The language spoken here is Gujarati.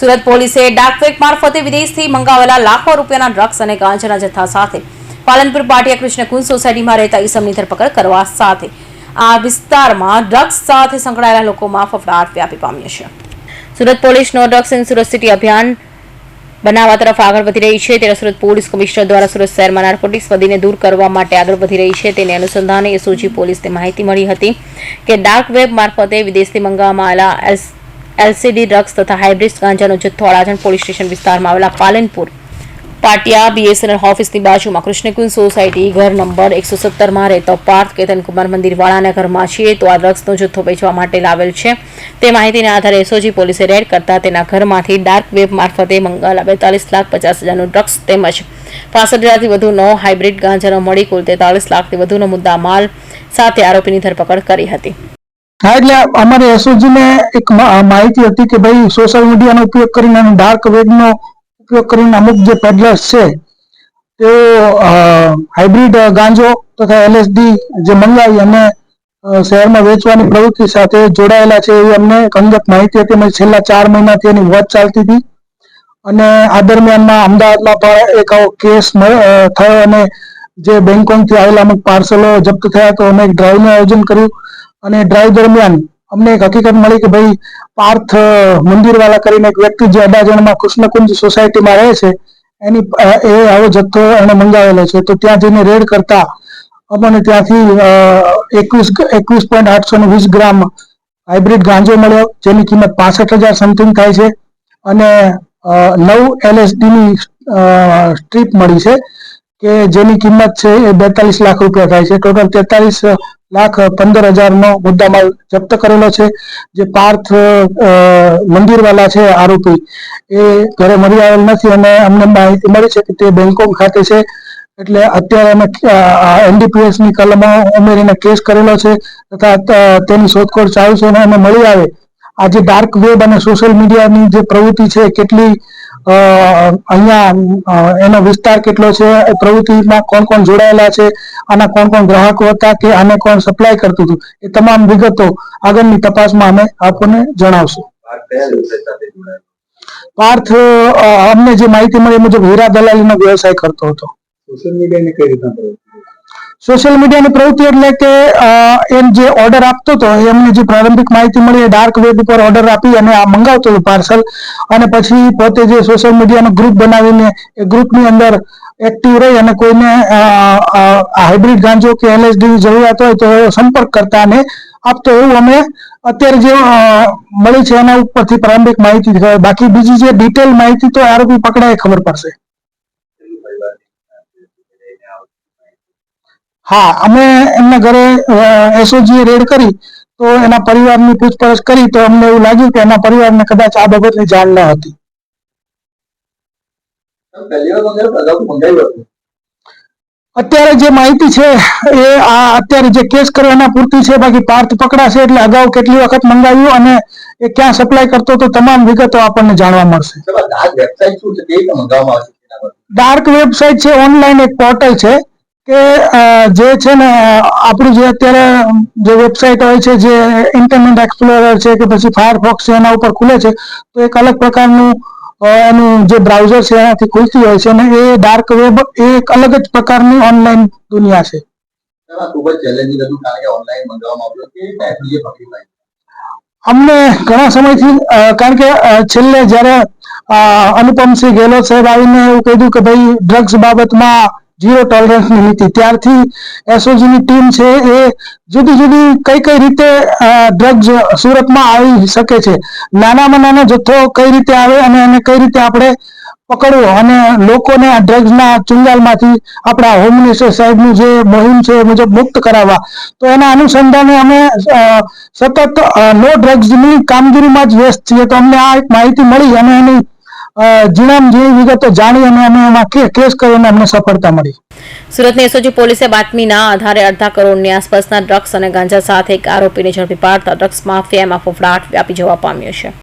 સુરત પોલીસે ડાકવેક મારફતે વિદેશથી મંગાવેલા લાખો રૂપિયાના ડ્રગ્સ અને ગાંજાના જથ્થા સાથે પાલનપુર પાટિયા કૃષ્ણકુંજ સોસાયટીમાં રહેતા ઈસમની ધરપકડ કરવા સાથે. આ વિસ્તારમાં ડ્રગ્સ સાથે સંકળાયેલા લોકોમાં ફફડાટ વ્યાપી પામ્યો છે. સુરત પોલીસનો ડ્રગ્સ ઇન સુરત સિટી અભિયાન બનાવવા તરફ આગળ વધી રહી છે. ત્યારે સુરત પોલીસ કમિશનર દ્વારા સુરત શહેરમાં નાર્કોટિક્સ વધીને દૂર કરવા માટે આગળ વધી રહી છે. તેને અનુસંધાને એસઓજી પોલીસને માહિતી મળી હતી કે ડાર્ક વેબ મારફતે વિદેશથી મંગાવવામાં આવેલા એલસીડી ડ્રગ્સ તથા હાઇબ્રિડ ગાંજાનો જથ્થો અડાજણ પોલીસ સ્ટેશન વિસ્તારમાં આવેલા પાલનપુર. પાટિયા બીએસએનએલ ઓફિસની બાજુમાં કૃષ્ણકુંજ સોસાયટી ઘર નંબર એકસો સત્તરમાં રહેતો પાર્થ કેતન કુમાર મંદિર ઘરમાં છીએ તો આ ડ્રગ્સનો જથ્થો વેચવા માટે લાવેલ છે. તે માહિતીના આધારે એસઓજી પોલીસે રેડ કરતા તેના ઘરમાંથી ડાર્ક વેબ મારફતે મંગાવેલા બેતાલીસ લાખ પચાસ હજારનું ડ્રગ્સ તેમજ પાસઠ હજારથી વધુનો હાઇબ્રિડ ગાંજાનો મળી કુલ તેતાલીસ લાખથી વધુનો મુદ્દા માલ સાથે આરોપીની ધરપકડ કરી હતી. હા, એટલે અમારે એસઓજીને એક માહિતી હતી કે ભાઈ સોશિયલ મીડિયાનો ઉપયોગ કરીને અને ડાર્ક વેબનો ઉપયોગ કરીને અમુક જે પેડલર્સ છે તેઓ હાઇબ્રિડ ગાંજો તથા એલએસડી જે મંગાવી અને શહેરમાં વેચવાની પ્રવૃત્તિ સાથે જોડાયેલા છે એવી અમને અંગત માહિતી હતી. અમે છેલ્લા ચાર મહિનાથી એની વાત ચાલતી હતી. અને આ દરમિયાનમાં અમદાવાદમાં પણ એક આવો કેસ થયો અને જે બેંકોકથી આવેલા અમુક પાર્સલો જપ્ત થયા તો અમે એક ડ્રાઈવનું આયોજન કર્યું. અને ડ્રાઈવ દરમિયાન અમને એક હકીકત મળી કે ભાઈ પાર્થ મંદિરવાલા કરીને એક વ્યક્તિ જે અડાજણમાં કૃષ્ણકુંજ સોસાયટીમાં રહે છે, એની એ આવો જથ્થો એને મંગાવેલો છે. તો ત્યાં જઈને રેડ કરતા અમને ત્યાંથી એકવીસ એકવીસ પોઈન્ટ આઠસો ને વીસ ગ્રામ હાઇબ્રિડ ગાંજો મળ્યો, જેની કિંમત પાસઠ હજાર સમથિંગ થાય છે. અને નવ એલએસડીની સ્ટ્રીપ મળી છે, કે જેની કિંમત છે એ બેતાલીસ લાખ રૂપિયા થાય છે. ટોટલ તેતાલીસ લાખ પંદર હજારનો મુદ્દામાલ જપ્ત કરેલો છે. જે પાર્થ મંદિરવાલા છે આરોપી. એ ઘરે મળી આવેલ નથી અને અમને માહિતી મળી છે કે તે બેંકોક ખાતે છે. એટલે અત્યારે અમે એનડીપીએસની કલમો ઉમેરીને કેસ કરેલો છે તથા તેની શોધખોળ ચાલુ છે અને અમે મળી આવે. આજે ડાર્ક વેબ અને સોશિયલ મીડિયાની જે પ્રવૃત્તિ છે, કેટલી અહીંયા એનો વિસ્તાર કેટલો છે? પ્રવૃત્તિમાં કોણ કોણ જોડાયેલા છે? આના કોણ કોણ ગ્રાહકો હતા કે આને કોણ સપ્લાય કરતું હતું? એ તમામ વિગતો આગળની તપાસમાં અમે આપણને જણાવશું. પાર્થ અમને જે માહિતી મળી મુજબ હીરા દલાલીનો વ્યવસાય કરતો હતો. સોશિયલ મીડિયાની કઈ રીતના સોશિયલ મીડિયાની પ્રવૃત્તિ એટલે કે એમ જે ઓર્ડર આપતો હતો એમને જે પ્રારંભિક માહિતી મળી ડાર્ક વેબ ઉપર ઓર્ડર આપી અને આ મંગાવતો હતો પાર્સલ અને પછી પોતે જે સોશિયલ મીડિયાનો ગ્રુપ બનાવીને, એ ગ્રુપની અંદર એક્ટિવ રહી અને કોઈને હાઇબ્રિડ ગાંજો કે એલએસડી જરૂરિયાત હોય તો સંપર્ક કરતા અને આપતો એવું અમે અત્યારે જે મળી છે એના ઉપરથી પ્રારંભિક માહિતી બાકી બીજી જે ડિટેલ માહિતી તો આરોપી પકડાય ખબર પડશે. હા અમે એમના ઘરે એસઓજી રેડ કરી તો એના પરિવારની પૂછપરછ કરી તો અમને એવું લાગ્યું કે એના પરિવારને કદાચ આ બાબતની જાણ ન હતી. અત્યારે જે માહિતી છે એ આ અત્યારે જે કેસ કરવાના પૂરતી છે બાકી પાર્થ પકડાશે એટલે અગાઉ કેટલી વખત મંગાવ્યું અને એ ક્યાં સપ્લાય કરતો તો તમામ વિગતો આપણને જાણવા મળશે. ડાર્ક વેબસાઇટ છે? ઓનલાઈન એક પોર્ટલ છે. કે જે છે ને આપણું જે અત્યારે જે વેબસાઇટ હોય છે જે ઇન્ટરનેટ એક્સપ્લોરર છે કે પછી ફાયરફોક્સ છે એના ઉપર ખુલે છે તો એક અલગ પ્રકારનું એનું જે બ્રાઉઝર છે એનાથી ખુલતી હોય છે અને એ ડાર્ક વેબ એ એક અલગ જ પ્રકારની ઓનલાઈન દુનિયા છે. ખૂબ જ ચેલેન્જિંગ હતું કારણ કે ઓનલાઈન મંગાવવામાં આવ્યું કેવી રીતે પકડી પાડી અમને ઘણા સમયથી કારણ કે છેલ્લે જ્યારે અનુપમ અનુપમસિંહ ગેહલોત સાહેબ આવીને એવું કીધું કે ભાઈ ડ્રગ્સ બાબતમાં ઝીરો ટોલરન્સની નીતિ. ત્યારથી એસઓજીની ટીમ છે એ જુદી જુદી કઈ કઈ રીતે ડ્રગ્સ સુરતમાં આવી શકે છે. નાનામાં નાનો જથ્થો કઈ રીતે આવે અને એને કઈ રીતે આપણે પકડવો અને લોકોને આ ડ્રગ્સના ચુંગાલમાંથી આપણા હોમ મિનિસ્ટર સાહેબનું જે મોહિમ છે એ મુજબ મુક્ત કરાવવા. તો એના અનુસંધાને અમે સતત નો ડ્રગ્સની કામગીરીમાં જ વ્યસ્ત છીએ. તો અમને આ એક માહિતી મળી અને એની અ, જેવી વિગતો જાણી અને અમે એમાં કેસ કરીને અમને સફળતા મળી. સુરતની એસઓજી પોલીસે બાતમીના આધારે અડધા કરોડની આસપાસના ડ્રગ્સ અને ગાંજા સાથે એક આરોપીને ઝડપી પાડતા ડ્રગ્સ માફિયામાં ફફડાટ વ્યાપી જવા પામ્યો છે.